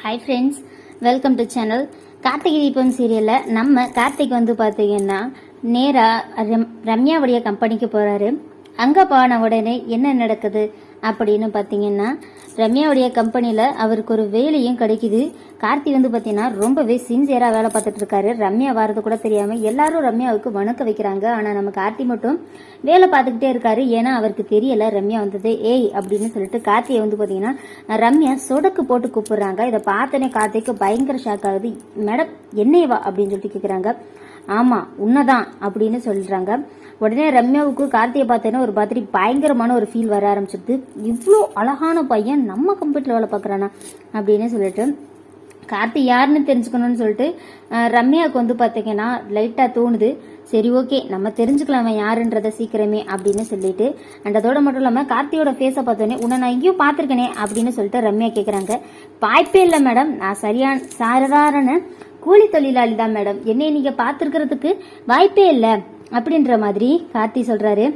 Hi friends welcome to channel Karthigai Deepam சீரியலில் நம்ம கார்த்திக் வந்து பார்த்தீங்கன்னா நேராக ரம் ரம்யாவுடைய கம்பெனிக்கு போகிறாரு அங்கே போன உடனே என்ன நடக்குது? அப்படின்னு பார்த்தீங்கன்னா ரம்யாவுடைய கம்பெனியில் அவருக்கு ஒரு வேலையும் கிடைக்குது. கார்த்தி வந்து பார்த்தீங்கன்னா ரொம்பவே சின்சியராக வேலை பார்த்துட்டு இருக்காரு. ரம்யா வரது கூட தெரியாமல் எல்லாரும் ரம்யாவுக்கு வணக்க வைக்கிறாங்க. ஆனால் நம்ம கார்த்தி மட்டும் வேலை பார்த்துக்கிட்டே இருக்காரு. ஏன்னா அவருக்கு தெரியல ரம்யா வந்தது. ஏய் அப்படின்னு சொல்லிட்டு கார்த்தியை வந்து பார்த்தீங்கன்னா ரம்யா சொடக்கு போட்டு கூப்பிடுறாங்க. இதை பார்த்தோன்னே கார்த்திக்கு பயங்கர ஷாக் ஆகுது. மேடம் என்னையவா? அப்படின்னு சொல்லிட்டு கேட்குறாங்க ஆமாம் உன்னதான் அப்படின்னு சொல்றாங்க. உடனே ரம்யாவுக்கு கார்த்தியை பார்த்தோன்னா ஒரு மாதிரி பயங்கரமான ஒரு ஃபீல் வர ஆரம்பிச்சிருது. இவ்வளோ அழகான பையன் நம்ம கம்ப்யூட்டர் வேலை பார்க்குறானா அப்படின்னு சொல்லிட்டு கார்த்தி யாருன்னு தெரிஞ்சுக்கணும்னு சொல்லிட்டு ரம்யாவுக்கு வந்து பார்த்தீங்கன்னா லைட்டாக தோணுது. சரி ஓகே நம்ம தெரிஞ்சுக்கலாம் அவன் யாருன்றத சீக்கிரமே அப்படின்னு சொல்லிட்டு அண்ட் அதோட மட்டும் இல்லாமல் கார்த்தியோட ஃபேஸை பார்த்தோன்னே உன்னை நான் எங்கேயும் பார்த்துருக்கனே அப்படின்னு சொல்லிட்டு ரம்யா கேட்குறாங்க வாய்ப்பே இல்லை மேடம் நான் சரியான சாதாரண கூலி தொழிலாளி தான் மேடம். என்னை நீங்கள் பார்த்துருக்கிறதுக்கு வாய்ப்பே இல்லை. அப்படின்ற மாதிரி கார்த்தி சொல்கிறாரு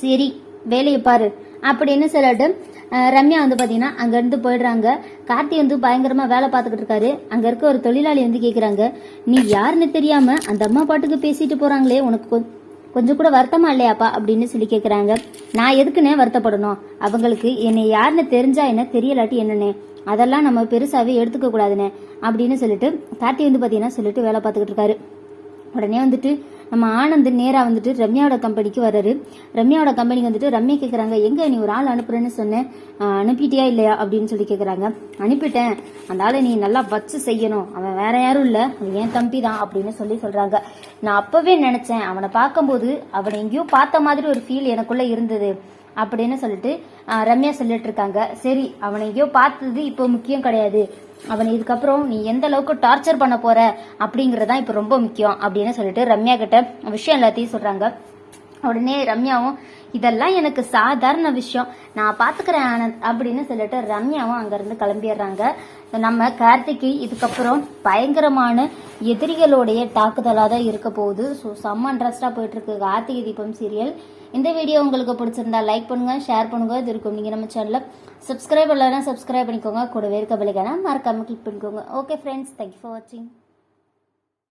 சரி வேலையை பாரு. அப்படின்னு சொல்லிட்டு ரம்யா வந்து பார்த்தீங்கன்னா அங்கேருந்து போயிடுறாங்க. கார்த்தி வந்து பயங்கரமாக வேலை பார்த்துக்கிட்டு இருக்காரு. அங்கே இருக்க ஒரு தொழிலாளி வந்து கேட்குறாங்க நீ யாருன்னு தெரியாம அந்த அம்மா பாட்டுக்கு பேசிட்டு போகிறாங்களே உனக்கு கொஞ்சம் கூட வருத்தமா இல்லையாப்பா அப்படின்னு சொல்லி கேட்குறாங்க நான் எதுக்குன்னே வருத்தப்படணும்? அவங்களுக்கு என்னை யாருன்னு தெரிஞ்சா என்ன தெரியலாட்டி என்னன்னே? அதெல்லாம் நம்ம பெருசாவே எடுத்துக்க கூடாதுன்னு அப்படின்னு சொல்லிட்டு கார்த்தி வந்து பார்த்தீங்கன்னா சொல்லிட்டு வேலை பார்த்துக்கிட்டு இருக்காரு. உடனே வந்துட்டு நம்ம ஆனந்த் நேராக வந்துட்டு ரம்யாவோட கம்பெனிக்கு வர்றாரு. ரம்யாவோட கம்பெனிக்கு வந்துட்டு ரம்யா கேட்குறாங்க எங்கே நீ ஒரு ஆள் அனுப்புறேன்னு சொன்னேன் அனுப்பிட்டியா இல்லையா? அப்படின்னு சொல்லி கேட்குறாங்க அனுப்பிட்டேன். அந்த ஆளை நீ நல்லா வச்சு செய்யணும். அவன் வேற யாரும் இல்லை. அவன் என் தம்பி தான் அப்படின்னு சொல்லி சொல்கிறாங்க நான் அப்போவே நினச்சேன் அவனை பார்க்கும்போது அவனை எங்கேயோ பார்த்த மாதிரி ஒரு ஃபீல் எனக்குள்ளே இருந்தது. அப்படின்னு சொல்லிட்டு ரம்யா சொல்லிட்டு இருக்காங்க. சரி அவனை எங்கேயோ பார்த்தது இப்போ முக்கியம் கிடையாது. அவனை இதுக்கப்புறம் நீ எந்த அளவுக்கு டார்ச்சர் பண்ண போற அப்படிங்கறதுதான் இப்போ ரொம்ப முக்கியம் அப்படின்னு சொல்லிட்டு ரம்யா கிட்ட விஷயம் எல்லாத்தையும் சொல்றாங்க. உடனே ரம்யாவும் இதெல்லாம் எனக்கு சாதாரண விஷயம். நான் பாத்துக்கிறேன் ஆனந்த் அப்படின்னு சொல்லிட்டு ரம்யாவும் அங்கிருந்து கிளம்பிடுறாங்க. நம்ம கார்த்திக்கு இதுக்கப்புறம் பயங்கரமான எதிரிகளுடைய தாக்குதலாக தான் இருக்க போகுது. ஸோ செம்ம இன்ட்ரெஸ்டாக போயிட்டு இருக்கு கார்த்திகை தீபம் சீரியல் இந்த வீடியோ உங்களுக்கு பிடிச்சிருந்தா லைக் பண்ணுங்க ஷேர் பண்ணுங்க. இது இருக்கும் நீங்கள் நம்ம சேனலில் சப்ஸ்கிரைப் இல்லைன்னா சப்ஸ்கிரைப் பண்ணிக்கோங்க. கூடவே இருக்க பிள்ளைக்கான மறக்காம கிளிக் பண்ணிக்கோங்க. ஓகே ஃப்ரெண்ட்ஸ் தேங்க்யூ ஃபார் வாட்சிங்